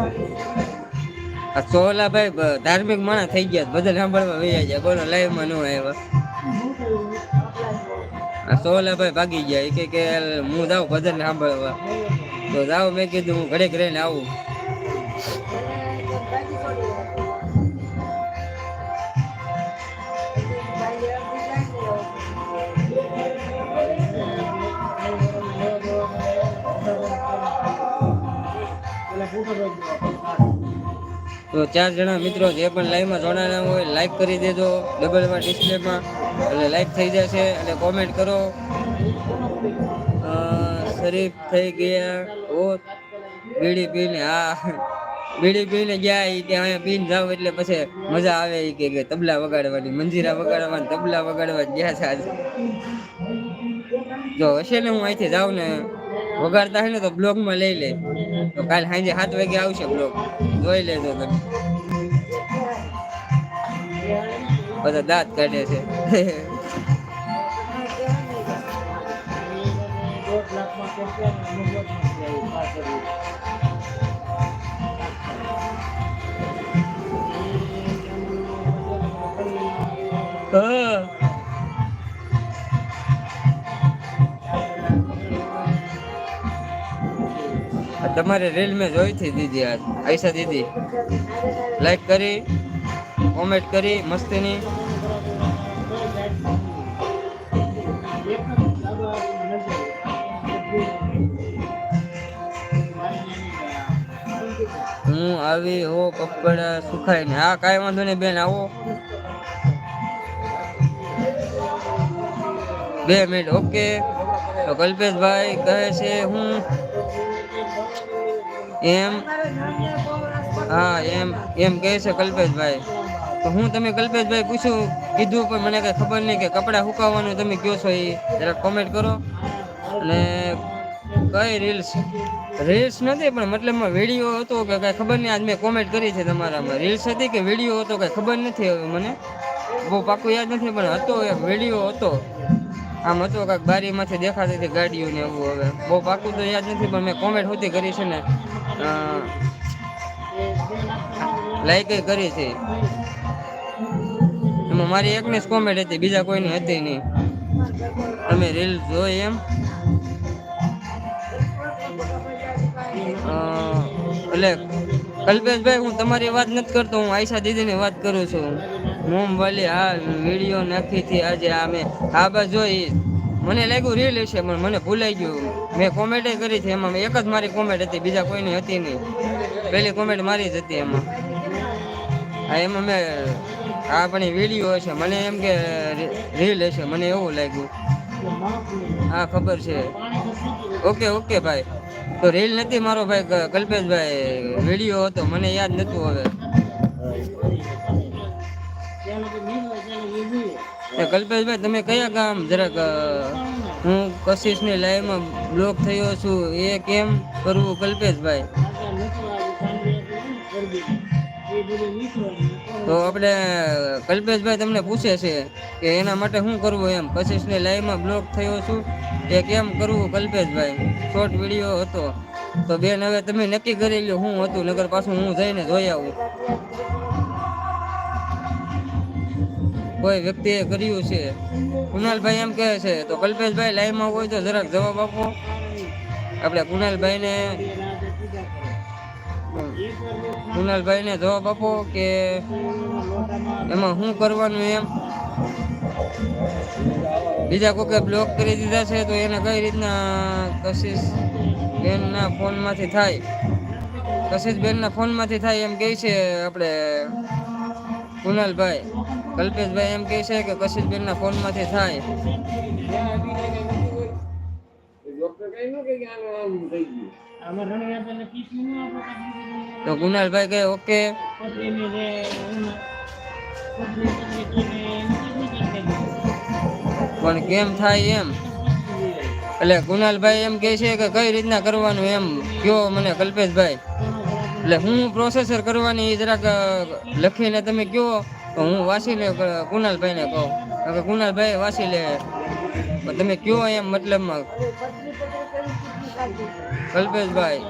આ સોહલાભાઈ ધાર્મિક માણસ થઈ ગયા ભજન સાંભળવા વૈયા જાય બોલો લાઈવમાં ન આવ્યા. આ સોહલાભાઈ ભાગી ગયા. એ કે હું જાઉં ભજન સાંભળવા. તો જાઉં, મેં કીધું, હું ઘડીક રહીને આવું. તો ચાર જણા મિત્રો જે પણ લાઈવમાં જોડાના હોય લાઈક કરી દેજો ડબલમાં ડિસ્પ્લેમાં એટલે લાઈક થઈ જશે, અને કોમેન્ટ કરો. શરીફ થઈ ગયા ઓ બીડી પીને, હા. બીડી પીને ગયા એ ત્યાં અહીંયા પીને જાવ એટલે પછી મજા આવે એ કે તબલા વગાડવાની, મંજીરા વગાડવાની, તબલા વગાડવા ગયા છે આજે જો હશે ને હું અહીંથી જાઉં ને વગાડતા હે ને તો બ્લોગમાં લઈ લે. તો કાલ સાંજે સાત વાગે આવશે બ્લોગ જોઈ લેજો તમે. બધા દાંત કાઢે છે. હા. તમારે રીલ મેં જોઈ હતી દીદી આજ. આયશા દીદી લાઈક કરી કોમેન્ટ કરી, મસ્તીની. હું આવી હો કપડા સુખાય ને હા, કાંઈ વાંધો નહીં, બેન, આવો. બે મિનિટ, ઓકે. તો કલ્પેશભાઈ કહે છે હું એમ, હા, એમ એમ કહે છે કલ્પેશભાઈ. તો હું તમે કલ્પેશભાઈ પૂછ્યું કીધું પણ મને કઈ ખબર નહીં કે કપડાં સુકાવવાનું તમે કહો છો એ જરા કોમેન્ટ કરો. અને કઈ રીલ્સ રીલ્સ નથી, પણ મતલબમાં વીડિયો હતો કે કઈ ખબર નહીં, આજ મેં કોમેન્ટ કરી છે તમારામાં. રીલ્સ હતી કે વીડિયો હતો, કઈ ખબર નથી હવે મને. બહુ પાકું યાદ નથી, પણ હતો એક વીડિયો હતો. આમ હતો કાંઈક બારીમાંથી દેખાતી હતી ગાડીઓને એવું હવે. બહુ પાકું તો યાદ નથી, પણ મેં કોમેન્ટ હોતી કરી છે ને. લાઈક કરી છે. એમાં મારી એકની જ કોમેન્ટ હતી, બીજા કોઈની હતી નહીં. અમે રીલ જોઈ એમ. એટલે કલ્પેશભાઈ, હું તમારી વાત નથી કરતો, હું આયશા દીદીની વાત કરું છું. મોમ વાલી હા વીડિયો નાખી હતી આજે અમે આ બાજુ જોઈ મને લાગ્યું રીલ હશે, પણ મને ભૂલાઈ ગયું. મેં કોમેન્ટ કરી છે એમાં. એક જ મારી કોમેન્ટ હતી, બીજા કોઈની હતી નહીં. પહેલી કોમેન્ટ મારી જ હતી એમાં. હા એમાં મેં, આ પણ વીડિયો હશે. મને એમ કે રીલ હશે. મને એવું લાગ્યું. હા ખબર છે. ઓકે ઓકે ભાઈ. તો રીલ નથી મારો ભાઈ કલ્પેશભાઈ. વીડિયો હતો. મને યાદ નહોતું હવે. કલ્પેશભાઈ, તમે કયા ગામ? જરાક હું કશિશની લાઈવમાં બ્લોક થયો છું. એ કેમ કરવું કલ્પેશભાઈ? તો આપણે, કલ્પેશભાઈ તમને પૂછે છે કે એના માટે શું કરવું એમ? કશિશની લાઈવમાં બ્લોક થયો છું. એ કેમ કરવું કલ્પેશભાઈ? શોર્ટ વીડિયો હતો. તો બેન, હવે તમે નક્કી કરી લો હું હતું નગર પાછું હું જઈને જોઈ આવું. કોઈ વ્યક્તિએ કર્યું છે? કુનાલભાઈ એમ કહે છે, તો કલ્પેશભાઈ લાઈવમાં હોય તો જરાક જવાબ આપો. આપણે કુનાલભાઈને કુનાલભાઈને જવાબ આપો કે એમાં શું કરવાનું એમ? બીજા કોકે બ્લોક કરી દીધા છે, તો એને કઈ રીતના કશિશ બેનના ફોનમાંથી થાય? કશિશ બેનના ફોનમાંથી થાય એમ કહે છે આપણે કુનાલભાઈ કલ્પેશભાઈ એમ કહે છે કે કશિશ બેનના ફોનમાંથી થાય. તો કુનાલભાઈ કહે ઓકે. પણ કેમ થાય એમ? એટલે કુનાલભાઈ એમ કહે છે કે કઈ રીતના કરવાનું એમ? કયો મને કલ્પેશભાઈ. એટલે હું પ્રોસેસર કરવાની જરાક લખીને તમે કયો. હું વાંચીને ક- કુનાલભાઈને કહું. હવે કુનાલભાઈ વાંચી લે તમે કયો એમ મતલબમાં? કલ્પેશભાઈ.